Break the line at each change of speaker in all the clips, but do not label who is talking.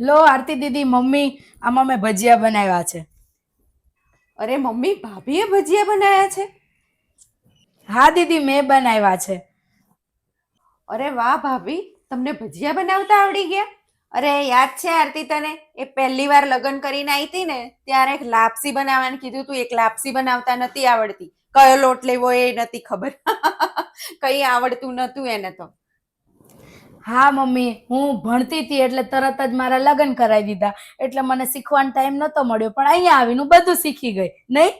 લો આરતી દીદી mummy આમાં મેં ભજીયા બનાવ્યા છે.
અરે મમ્મી ભાભીએ ભજીયા બનાવ્યા છે?
હા દીદી મેં બનાવ્યા છે.
અરે વાહ ભાભી તમને ભજીયા બનાવતા આવડી ગયા? અરે યાદ છે આરતી તને? એ પહેલી વાર લગ્ન કરીને આવી હતી ને ત્યારે એક લાપસી બનાવવાનું કીધું તું એક લાપસી બનાવતા નથી આવડતી. કયો લોટ લેવો એ નથી ખબર. કઈ આવડતું નતું એને તો.
હા, મમ્મી, હું ભણતી હતી એટલે તરત જ મારા લગ્ન કરાવી દીધા. એટલે મને શીખવાનો ટાઈમ નહોતો મળ્યો, પણ અહીંયા આવીને બધું શીખી ગઈ. નહીં?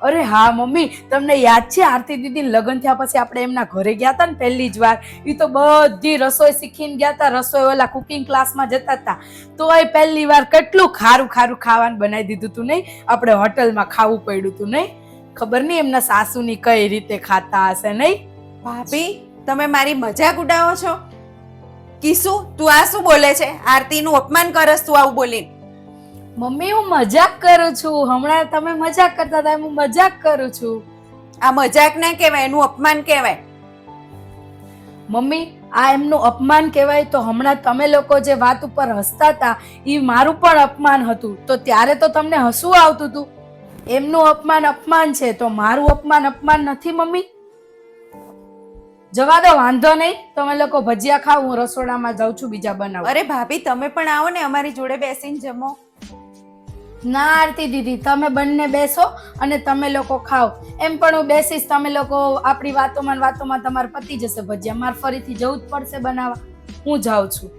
અરે હા, મમ્મી, તમને યાદ છે, આરતી દીદી લગ્ન થયા પછી આપણે એમના ઘરે ગયા હતા ને પહેલી જ વાર? એ તો બધી રસોઈ શીખીને ગયા હતા રસોઈ ઓલા કુકિંગ ક્લાસમાં જતા હતા. તો એ પહેલી વાર કેટલું ખારું ખારું ખાવાનું બનાવી દીધું હતું નહીં? આપણે હોટલમાં ખાવું પડ્યું હતું નહીં? ખબર નહીં એમના સાસુની કઈ રીતે ખાતા હશે, નહીં?
ભાભી, તમે મારી મજાક ઉડાવો છો? કિસુ તું આ શું બોલે છે? આરતીનું અપમાન કરસ તું આવું બોલી
મમ્મી હું મજાક કરું છું. હમણાં તમે મજાક કરતા હતા હું મજાક કરું છું.
આ મજાક ના કહેવાય એનું અપમાન કહેવાય.
મમ્મી આ એમનું અપમાન કહેવાય તો હમણાં તમે લોકો જે વાત ઉપર હસતા હતા એ મારું પણ અપમાન હતું. તો ત્યારે તો તમને હસવું આવતું હતું એમનું અપમાન અપમાન છે તો મારું અપમાન અપમાન નથી મમ્મી? જવા દો વાંધો નહીં. તમે લોકો ભજીયા ખાવ હું રસોડામાં જાઉં છું બીજા બનાવ
અરે ભાભી તમે પણ આવો ને અમારી જોડે બેસીને જમો.
ના આરતી દીદી તમે બંને બેસો અને તમે લોકો ખાઓ. એમ પણ હું બેસીશ તમે લોકો આપણી વાતોમાં વાતોમાં તમારે પતી જશે ભજીયા. મારે ફરીથી જવું જ પડશે બનાવવા. હું જાઉં છું.